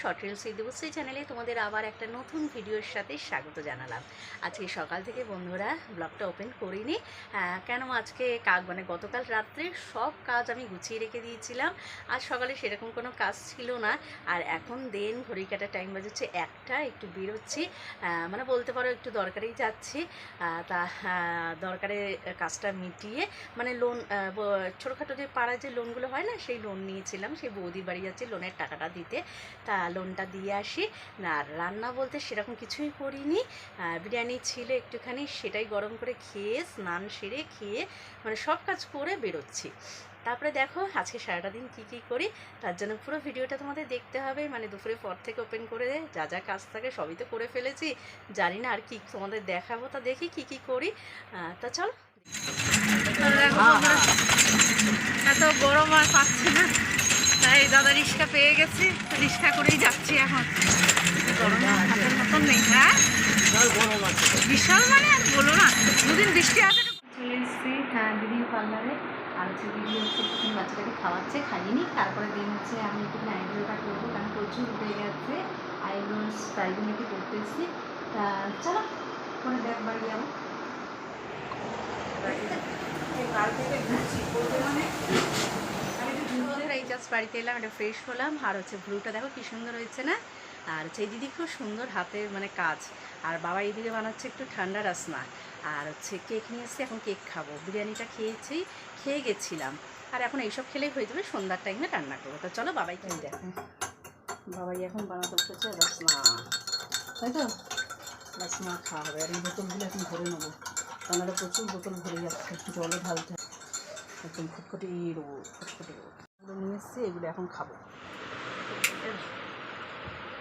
Short reels দিবসী চ্যানেলে তোমাদের আবার একটা নতুন ভিডিওর সাথে স্বাগত জানালাম। আজকে সকাল থেকে বন্ধুরা ব্লগটা ওপেন করিনি। কেন আজকে কাক মানে গতকাল রাত্রে সব কাজ আমি গুছিয়ে রেখে দিয়েছিলাম। আজ সকালে সেরকম কোনো কাজ ছিল না। আর এখন দেন ঘড়ি কাটার টাইম বাজছে একটা, একটু বেরোচ্ছি। মানে বলতে পারো একটু দরকারেই যাচ্ছি। তা দরকারে কাজটা মিটিয়ে মানে লোন ছোটোখাটো যে পাড়ায় যে লোনগুলো হয় না, সেই লোন নিয়েছিলাম। সেই বৌদি বাড়ি যাচ্ছি লোনের টাকাটা দিতে। তা লোনটা দিয়ে আসি। না, আর রান্না বলতে সেরকম কিছুই করিনি। বিরিয়ানি ছিল একটুখানি, সেটাই গরম করে খেয়ে, স্নান সেরে খেয়ে মানে সব কাজ করে বেরোচ্ছি। তারপরে দেখো, আজকে সারাটা দিন কী কী করি, তার জন্য পুরো ভিডিওটা তোমাদের দেখতে হবে। মানে দুপুরের পর থেকে ওপেন করে দেয় যা যা কাজ থাকে সবই তো করে ফেলেছি। জানি না আর কি তোমাদের দেখাবো, তা দেখি কি কি করি। তা চলো। এত গরম আর পাচ্ছি না। তাই দাদা রিক্সা পেয়ে গেছি রিক্সা করেই যাচ্ছি এখন। গরম হাতের মতন নেই হ্যাঁ? বিশাল মানে আর বলো না দুদিন বৃষ্টি আছে চলে এসেছি হ্যাঁ দিদির পার্লারে আর হচ্ছে দিদি হচ্ছে বাচ্চাটাকে খাওয়াচ্ছে খাইনি তারপরে দিন হচ্ছে আমি একটু আইব্রোটা করব কারণ প্রচুর উঠে গেছে আইব্রোস তাই জন্য একটু করতে এসেছি। তা চলো পরে দেখ বাড়ি যাব। বন্ধুরা, এই জাস্ট বাড়িতে এলাম এটা ফ্রেশ হলাম। আর হচ্ছে ব্লুটা দেখো কি সুন্দর হয়েছে না? আর হচ্ছে এই দিদি খুব সুন্দর হাতের মানে কাজ। আর বাবা এইদিকে বানাচ্ছে একটু ঠান্ডা রাসনা আর হচ্ছে কেক নিয়ে এসেছি, এখন কেক খাব। বিরিয়ানিটা খেয়েছি, খেয়ে গেছিলাম। আর এখন এইসব খেলেই হয়ে যাবে, সন্ধ্যার টাইমে রান্না করব। তো চলো বাবাই খেয়ে দেখো। বাবাই এখন বানাতে বসেছে রসনা তাই তো? রসনা খাওয়া হবে। আর এই বোতলগুলো এখন ভরে নেব। কানাডা প্রচুর বোতল ভরে যাচ্ছে। জলে ঢালতে। একদম ফুটফুটি রোদ ফুটফুটি রোদ। নিয়ে এসেছি, এগুলো এখন খাব।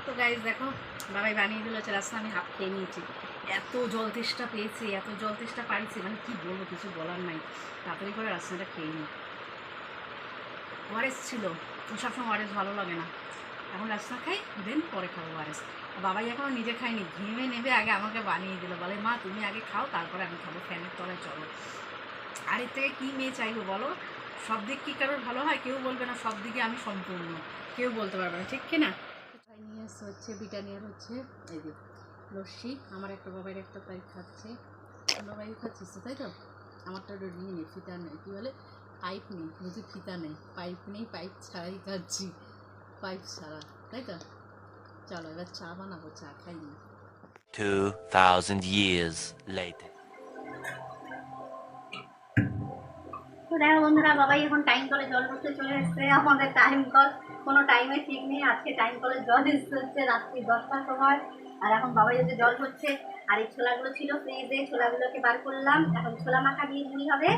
তো গাইজ দেখো, বাবাই বানিয়ে দিল হচ্ছে রাস্তা আমি হাফ খেয়ে নিয়েছি। এত জল তেষ্টা পেয়েছি, এত জল তেষ্টা পাইছি মানে কি বলব, কিছু বলার নাই। তাড়াতাড়ি করে রাস্তাটা খেয়ে নিই। ওয়ারেস ছিল সবসময় ওয়ারেস ভালো লাগে না। এখন রাস্তা খাই দেন পরে খাব ওয়ারেস। বাবাই এখন নিজে খাইনি ঘেমে নেবে আগে আমাকে বানিয়ে দিল। বলে, মা, তুমি আগে খাও, তারপরে আমি খাব, ফ্যানের তলায় চলো। আর এর থেকে কী মেয়ে চাইব বলো? সব দিক কি কারোর ভালো হয়? কেউ বলবে না সব দিকে আমি সম্পূর্ণ। কেউ বলতে পারবে না ঠিক কি না? নিয়ে এসে হচ্ছে বিটানিয়ার হচ্ছে? এই যে লস্যি আমার একটা বাবাইয়ের একটা তাই খাচ্ছে। বাবাই খাচ্ছিস তো, তাই তো? আমারটা ওটা নিয়ে নেই ফিতা নেই কী বলে? পাইপ নেই বুঝি ফিতা নেই। পাইপ নেই পাইপ ছাড়াই খাচ্ছি। পাইপ ছাড়া তাই তো? চলো এবার চা বানাবো চা খাইনি। 2,000 years later. দেখো বন্ধুরা, বাবাই এখন টাইম কলে জল করতে চলে এসছে। আমাদের টাইম কল কোনো টাইমে ঠিক নেই। আজকে টাইম কলে জল এসছে হচ্ছে রাত্রি দশটার সময়। আর এখন বাবাই হচ্ছে জল করছে আর এই ছোলাগুলো ছিল ফ্রিজে ছোলাগুলোকে বার করলাম। এখন ছোলা মাখা দিয়ে মুড়ি হবে।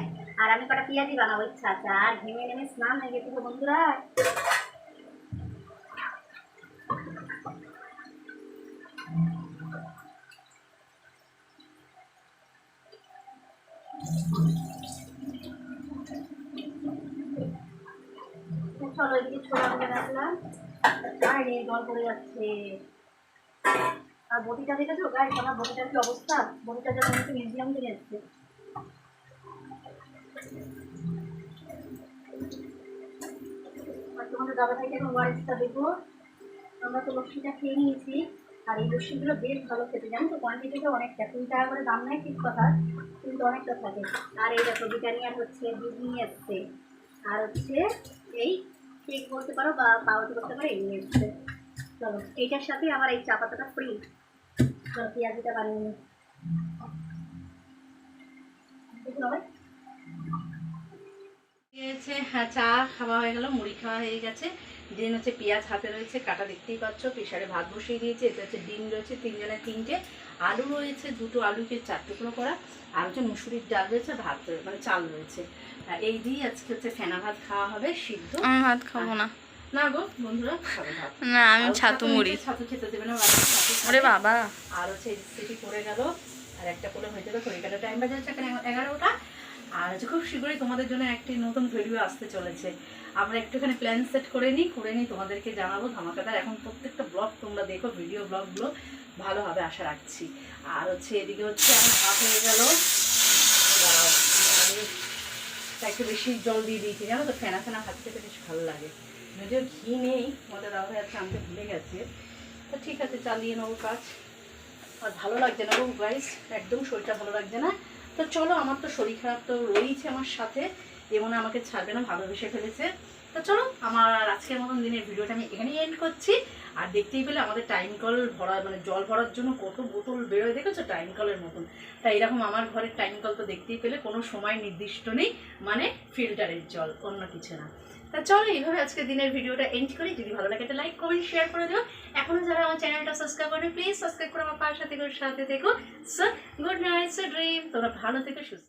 আর আমি কটা পেঁয়াজি বানাবো। ইচ্ছা আছে আর ঘেমে নেমে স্নান হয়ে গেছে গো বন্ধুরা। চলো এদিকে ছোলাগুলো রাখলাম। আর এই জল পড়ে যাচ্ছে। আর বটিটা দেখেছ? গাই আমার বটিটার কি অবস্থা? বটিটা যেন মনে হচ্ছে মিউজিয়াম থেকে এসছে। আর তোমাদের দাদা ভাইকে এখন ওয়ারেসটা দেবো। আমরা তো লস্যিটা খেয়ে নিয়েছি। আর এই লস্যিগুলো বেশ ভালো খেতে। জানো তো কোয়ান্টিটিটা অনেকটা তিন টাকা করে দাম নেয়, ঠিক কথা। কিন্তু অনেকটা থাকে। আর এই দেখো বিটানিয়ার হচ্ছে, দুধ নিয়ে এসছে। আর হচ্ছে এই কেক করতে পারো বা পাউরুটি বলতে পারো নিয়ে এসছে চলো, এইটার সাথে আমার এই চা পাতাটা ফ্রি চলো, পেঁয়াজিটা বানিয়ে নিই। হ্যাঁ চা খাওয়া হয়ে গেল, মুড়ি খাওয়া হয়ে গেছে। ডিম হচ্ছে পেঁয়াজ হাতে রয়েছে কাটা দেখতেই পাচ্ছ প্রেশারে ভাত বসিয়ে দিয়েছে এতে হচ্ছে ডিম রয়েছে তিনজনের তিনটে আলু রয়েছে দুটো আলুকে চার টুকরো করা আর হচ্ছে মুসুরির ডাল রয়েছে ভাত মানে চাল রয়েছে। এই দিয়ে আজকে হচ্ছে ফেনা ভাত খাওয়া হবে সিদ্ধ। আমি ভাত খাব না। না গো বন্ধুরা না আমি ছাতু মুড়ি। ছাতু খেতে দেবে না। ওরে বাবা। আর হচ্ছে সেটি পড়ে গেল আর একটা করে হয়ে যাবে ঘড়ি কাটা টাইম বাজে হচ্ছে এগারোটা। আর হচ্ছে খুব শীঘ্রই তোমাদের জন্য একটি নতুন ভিডিও আসতে চলেছে। আমরা একটুখানি প্ল্যান সেট করে নিই করে নিই, তোমাদেরকে জানাব ধামাকাদার। এখন প্রত্যেকটা ব্লগ তোমরা দেখো ভিডিও ব্লগগুলো ভালো হবে আশা রাখছি। আর হচ্ছে এদিকে হচ্ছে আমার ভাত হয়ে গেল। একটু বেশি জল দিয়ে দিয়েছি, জানো তো? ফেনা ফেনা ভাত খেতে বেশ ভালো লাগে। যদিও ঘি নেই আমাদের দাদা আছে আনতে ভুলে গেছে। তো ঠিক আছে, চালিয়ে নেব কাজ। আর ভালো লাগছে না গো গাইস একদম শরীরটা ভালো লাগছে না। তো চলো, আমার তো শরীর খারাপ তো রয়েছে আমার সাথে। যেমন আমাকে ছাড়বে না ভালোবেসে ফেলেছে। তো চলো, আমার আজকের মতন দিনের ভিডিওটা আমি এখানেই এন্ড করছি। আর দেখতেই পেলে আমাদের টাইম কল ভরা মানে জল ভরার জন্য কত বোতল বেরোয়, দেখেছ? টাইম কলের মতন। তাই এরকম আমার ঘরের টাইম কল তো দেখতেই পেলে, কোনো সময় নির্দিষ্ট নেই মানে ফিল্টারের জল, অন্য কিছু না। তা চলো এইভাবে আজকে দিনের ভিডিওটা এন্ড করি। যদি ভালো লাগে একটা লাইক কমেন্ট শেয়ার করে দিও। এখনও যারা আমার চ্যানেলটা সাবস্ক্রাইব করে প্লিজ সাবস্ক্রাইব করে আমার পাশে থেকে, সাথে থেকো। So good night so dream তোমরা ভালো থেকে, সুস্থ